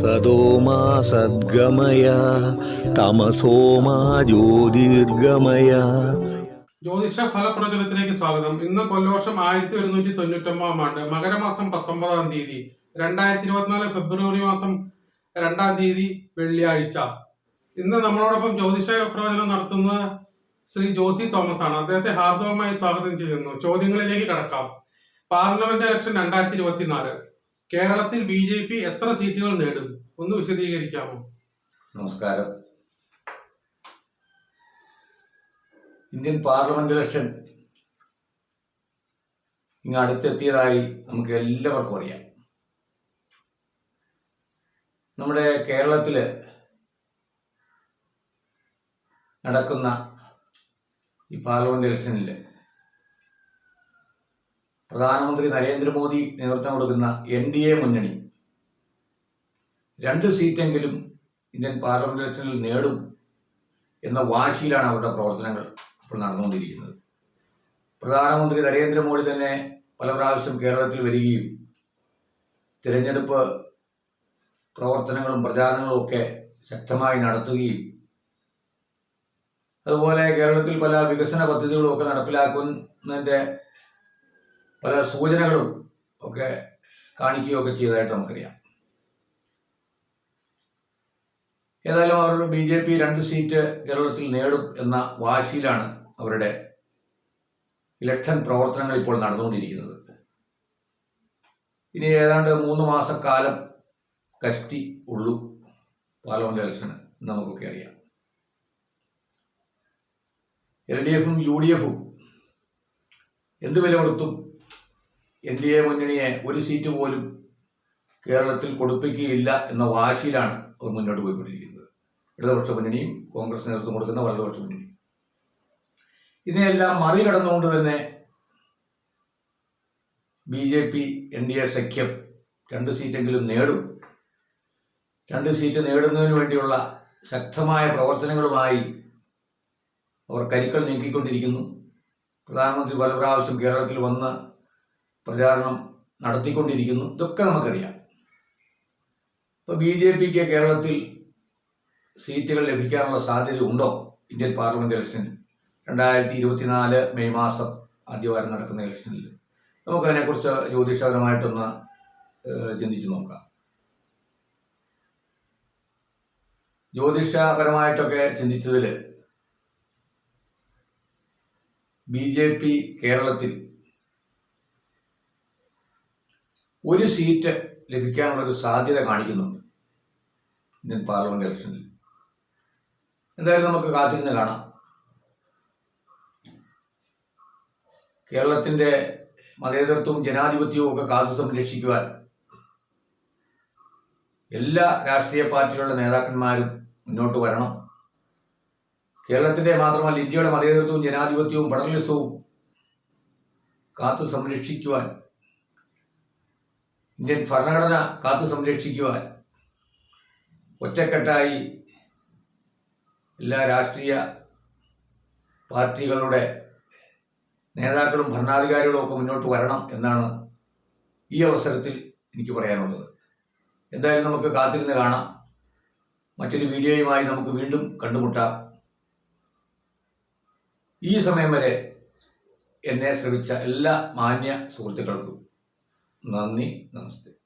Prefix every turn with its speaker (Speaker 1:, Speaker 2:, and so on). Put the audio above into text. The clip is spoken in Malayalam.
Speaker 1: സത്യമാ സദ്ഗമയ തമസോമാ ജ്യോതിർഗമയ.
Speaker 2: ജ്യോതിഷ ഫലപ്രചനത്തിലേക്ക് സ്വാഗതം. ഇന്ന് കൊല്ലവർഷം ആയിരത്തി ഒരുന്നൂറ്റി തൊണ്ണൂറ്റൊമ്പതാം ആണ്ട് മകരമാസം പത്തൊമ്പതാം തീയതി രണ്ടായിരത്തി ഇരുപത്തിനാല് ഫെബ്രുവരി മാസം രണ്ടാം തീയതി വെള്ളിയാഴ്ച. ഇന്ന് നമ്മളോടൊപ്പം ജ്യോതിഷ പ്രവചനം നടത്തുന്ന ശ്രീ ജോസി തോമസ് ആണ്. അദ്ദേഹത്തെ ഹാർദവമായി സ്വാഗതം ചെയ്യുന്നു. ചോദ്യങ്ങളിലേക്ക് കടക്കാം. പാർലമെന്റ് ഇലക്ഷൻ രണ്ടായിരത്തി ഇരുപത്തിനാല്. കേരളത്തിൽ ബി ജെ പി എത്ര സീറ്റുകൾ നേടും? ഒന്ന് വിശദീകരിക്കാമോ?
Speaker 3: നമസ്കാരം. ഇന്ത്യൻ പാർലമെന്റ് ഇലക്ഷൻ ഇങ്ങ് അടുത്തെത്തിയതായി നമുക്ക് എല്ലാവർക്കും അറിയാം. നമ്മുടെ കേരളത്തിൽ നടക്കുന്ന ഈ പാർലമെന്റ് ഇലക്ഷനിൽ പ്രധാനമന്ത്രി നരേന്ദ്രമോദി നേതൃത്വം കൊടുക്കുന്ന എൻ ഡി എ മുന്നണി. രണ്ട് സീറ്റെങ്കിലും ഇന്ത്യൻ പാർലമെന്റ് ഇലക്ഷനിൽ നേടും എന്ന വാശിയിലാണ് അവരുടെ പ്രവർത്തനങ്ങൾ ഇപ്പോൾ നടന്നുകൊണ്ടിരിക്കുന്നത്. പ്രധാനമന്ത്രി നരേന്ദ്രമോദി തന്നെ പല പ്രാവശ്യം കേരളത്തിൽ വരികയും തിരഞ്ഞെടുപ്പ് പ്രവർത്തനങ്ങളും പ്രചാരണങ്ങളും ഒക്കെ ശക്തമായി നടത്തുകയും അതുപോലെ കേരളത്തിൽ പല വികസന പദ്ധതികളും ഒക്കെ നടപ്പിലാക്കുന്നതിന്റെ പല സൂചനകളും ഒക്കെ കാണിക്കുകയൊക്കെ ചെയ്തതായിട്ട് നമുക്കറിയാം. ഏതായാലും അവർ ബി ജെ പി രണ്ട് സീറ്റ് കേരളത്തിൽ നേടും എന്ന വാശിയിലാണ് അവരുടെ ഇലക്ഷൻ പ്രവർത്തനങ്ങൾ ഇപ്പോൾ നടന്നുകൊണ്ടിരിക്കുന്നത്. ഇനി ഏതാണ്ട് മൂന്ന് മാസക്കാലം കഷ്ടി ഉള്ളൂ പാർലമെന്റ് ഇലക്ഷന് നമുക്കൊക്കെ അറിയാം. എൽ ഡി എഫും യു ഡി എഫും എന്ത് വില കൊടുത്തും എൻ ഡി എ മുന്നണിയെ ഒരു സീറ്റ് പോലും കേരളത്തിൽ കൊടുപ്പിക്കുകയില്ല എന്ന വാശിയിലാണ് അവർ മുന്നോട്ട് പോയിക്കൊണ്ടിരിക്കുന്നത്. ഇടതുപക്ഷ മുന്നണിയും കോൺഗ്രസ് നേതൃത്വം കൊടുക്കുന്ന വലതുപക്ഷ മുന്നണിയും. ഇതിനെല്ലാം മറികടന്നുകൊണ്ട് തന്നെ B J P N D A സഖ്യം രണ്ട് സീറ്റെങ്കിലും നേടും. രണ്ട് സീറ്റ് നേടുന്നതിന് വേണ്ടിയുള്ള ശക്തമായ പ്രവർത്തനങ്ങളുമായി അവർ കരുക്കൾ നീക്കിക്കൊണ്ടിരിക്കുന്നു. പ്രധാനമന്ത്രി പല പ്രാവശ്യം കേരളത്തിൽ വന്ന് പ്രചാരണം നടത്തിക്കൊണ്ടിരിക്കുന്നു. ഇതൊക്കെ നമുക്കറിയാം. ഇപ്പോൾ ബി ജെ പിക്ക് കേരളത്തിൽ സീറ്റുകൾ ലഭിക്കാനുള്ള സാധ്യത ഉണ്ടോ? ഇന്ത്യൻ പാർലമെന്റ് ഇലക്ഷനിൽ. രണ്ടായിരത്തി ഇരുപത്തിനാല് മെയ് മാസം ആദ്യവാരം നടക്കുന്ന ഇലക്ഷനിൽ. നമുക്കതിനെക്കുറിച്ച് ജ്യോതിഷപരമായിട്ടൊന്ന് ചിന്തിച്ച് നോക്കാം. ജ്യോതിഷപരമായിട്ടൊക്കെ ചിന്തിച്ചതിൽ ബി ജെ പി കേരളത്തിൽ ഒരു സീറ്റ് ലഭിക്കാനുള്ള ഒരു സാധ്യത കാണിക്കുന്നുണ്ട് ഇന്ത്യൻ പാർലമെന്റ് ഇലക്ഷനിൽ. എന്തായാലും നമുക്ക് കാത്തിരുന്ന് കാണാം. കേരളത്തിന്റെ മതേതരത്വവും ജനാധിപത്യവും ഒക്കെ കാത്തു സംരക്ഷിക്കുവാൻ എല്ലാ രാഷ്ട്രീയ പാർട്ടികളുടെ നേതാക്കന്മാരും മുന്നോട്ട് വരണം. കേരളത്തിന്റെ മാത്രമല്ല ഇന്ത്യയുടെ മതേതരത്വവും ജനാധിപത്യവും ഫെഡറലിസവും കാത്തു സംരക്ഷിക്കുവാൻ ഇന്ത്യൻ ഭരണഘടന കാത്തു സംരക്ഷിക്കുവാൻ ഒറ്റക്കെട്ടായി എല്ലാ രാഷ്ട്രീയ പാർട്ടികളുടെ നേതാക്കളും ഭരണാധികാരികളും ഒക്കെ മുന്നോട്ട് വരണം എന്നാണ് ഈ അവസരത്തിൽ എനിക്ക് പറയാനുള്ളത്. എന്തായാലും നമുക്ക് കാത്തിരുന്ന് കാണാം. മറ്റൊരു വീഡിയോയുമായി നമുക്ക് വീണ്ടും കണ്ടുമുട്ടാം. ഈ സമയം വരെ എന്നെ ശ്രമിച്ച എല്ലാ മാന്യ സുഹൃത്തുക്കൾക്കും നന്ദി നമസ്തേ.